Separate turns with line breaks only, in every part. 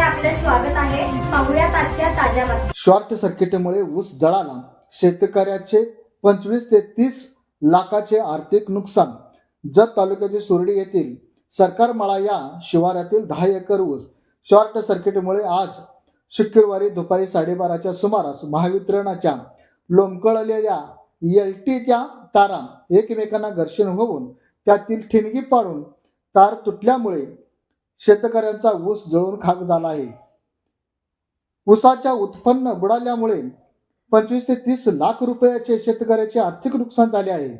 आपले स्वागत आहे. पाहुयात आजच्या ताज्या बातम्या.
शॉर्ट सर्किटमुळे ऊस जळाला. शेतकऱ्याचे पंचवीस ते तीस लाखाचे आर्थिक नुकसान. जत तालुक्यातील सुरडी येथील सरकार मळा या शिवारातील दहा एकर ऊस. शॉर्ट सर्किटमुळे आज शुक्रवारी दुपारी साडेबाराच्या सुमारास महावितरणाच्या लोंबकळलेल्या एल टीच्या तारा एकमेकांना घर्षण होऊन त्यातील ठिणगी पाडून तार तुटल्यामुळे शेतकऱ्यांचा ऊस जळून खाक झाला आहे. ऊसाच्या उत्पन्न बुडाल्यामुळे पंचवीस ते तीस लाख रुपयाचे शेतकऱ्याचे आर्थिक नुकसान झाले आहे.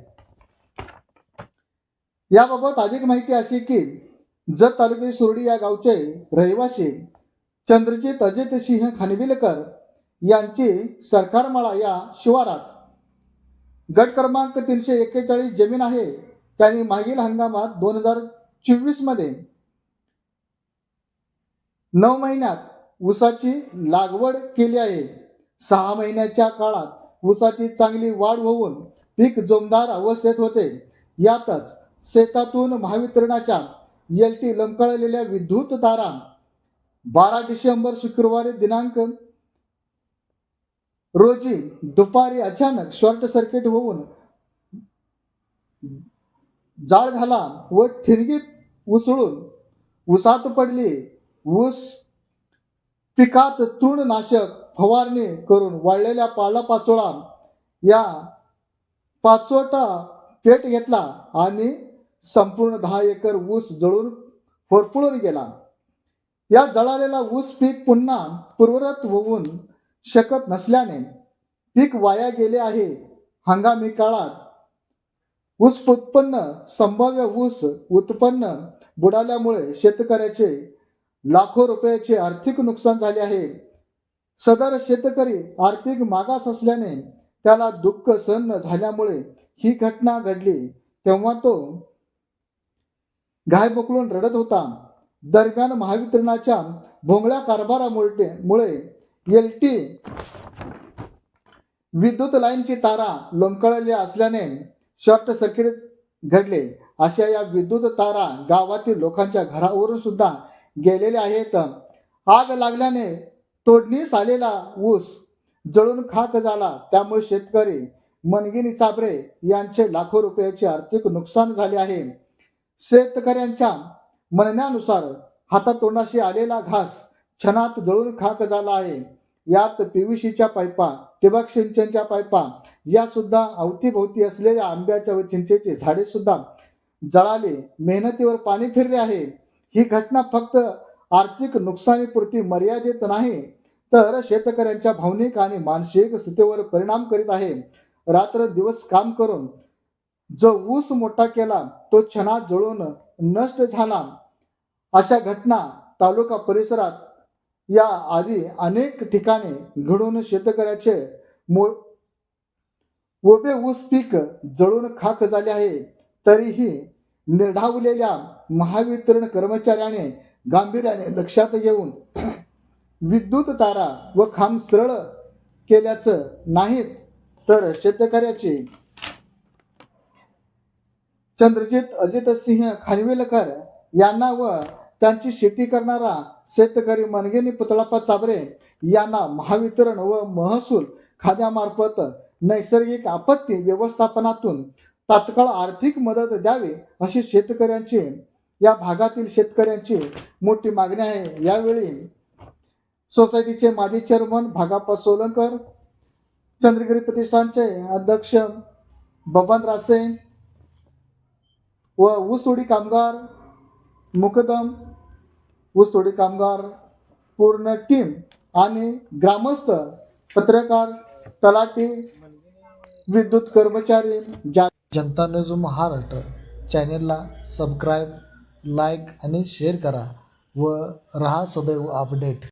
याबाबत अधिक माहिती अशी की जत तालुक्यातील सुरडी या गावचे रहिवासी चंद्रजित अजित सिंह खानविलकर यांची सरकारमाळा या शिवारात गट क्रमांक तीनशे एक्केचाळीस जमीन आहे. त्यांनी मागील हंगामात दोन हजार चोवीसमध्ये नऊ महिन्यात ऊसाची लागवड केली आहे. सहा महिन्याच्या काळात ऊसाची चांगली वाढ होऊन पीक जोमदार अवस्थेत होते. यातच शेतातून महावितरणाच्या एल टी लंकळलेल्या विद्युत तारा बारा डिसेंबर शुक्रवारी दिनांक रोजी दुपारी अचानक शॉर्ट सर्किट होऊन जाळ झाला व ठिणगी उसळून उसात पडली. ऊस पिकात तृणनाशक फवारणी करून वाळलेल्या पालापाचोळा या पाचोटा पेट घेतला आणि संपूर्ण दहा एकर ऊस जळून होरपळून गेला. या जळालेला ऊस पीक पुन्हा पूर्वरत होऊन शकत नसल्याने पीक वाया गेले आहे. हंगामी काळात ऊस उत्पन्न संभाव्य ऊस उत्पन्न बुडाल्यामुळे शेतकऱ्याचे लाखो रुपयाचे आर्थिक नुकसान झाले आहे. सदर शेतकरी आर्थिक मागास असल्याने त्याला दुःख सहन झाल्यामुळे ही घटना घडली. तेव्हा तो घाय मोकळून रडत होता. दरम्यान महावितरणाच्या भोंगळ्या कारभारामुळे मुळे एल टी विद्युत लाईनची तारा लोंबकळल्या असल्याने शॉर्ट सर्किट घडले. अशा या विद्युत तारा गावातील लोकांच्या घरावरून सुद्धा गेलेले आहेत. आग लागल्याने तोडणीस आलेला ऊस जळून खाक झाला. त्यामुळे शेतकरी मनगिनी चाबरे यांचे लाखो रुपयाचे आर्थिक नुकसान झाले आहे. शेतकऱ्यांच्या म्हणण्यानुसार हातातोंडाशी आलेला घास क्षणात जळून खाक झाला आहे. यात पीव्हीसीच्या पाईपा ठिबक सिंचनच्या पाईपा या सुद्धा अवतीभोवती असलेल्या आंब्याच्या व चिंचेची झाडे सुद्धा जळाले. मेहनतीवर पाणी फिरले आहे. ही घटना फक्त आर्थिक नुकसानीपुरती मर्यादित नाही तर शेतकऱ्यांच्या भावनिक आणि मानसिक स्थितीवर परिणाम करीत आहे. रात्र दिवस काम करून जो ऊस मोठा केला तो क्षणात जळून नष्ट झाला. अशा घटना तालुका परिसरात या आधी अनेक ठिकाणी घडून शेतकऱ्याचे उभे ऊस पीक जळून खाक झाले आहे. तरीही निर्धावलेल्या महावितरण कर्मचाऱ्याने गांभीर्याने लक्षात घेऊन विद्युत तारा व खांब सरळ केल्याचं नाहीत तर शेतकऱ्याचे चंद्रजित अजितसिंह खानविलकर यांना व त्यांची शेती करणारा शेतकरी मनगेनी पुतळाप्पा चाबरे यांना महावितरण व महसूल खात्यामार्फत नैसर्गिक आपत्ती व्यवस्थापनातून तात्काळ आर्थिक मदत द्यावी अशी शेतकऱ्यांची या भागातील शेतकऱ्यांची मोठी मागणी आहे. यावेळी सोसायटीचे माजी चेअरमन भागाप्पा सोलंकर चंद्रगिरी प्रतिष्ठानचे अध्यक्ष बबन रासे व ऊसतोडी कामगार मुकदम ऊसतोडी कामगार पूर्ण टीम आणि ग्रामस्थ पत्रकार तलाठी विद्युत कर्मचारी जनता न्यूज महाराष्ट्र. चॅनेलला सबस्क्राईब लाईक आणि शेअर करा व रहा सदैव अपडेट.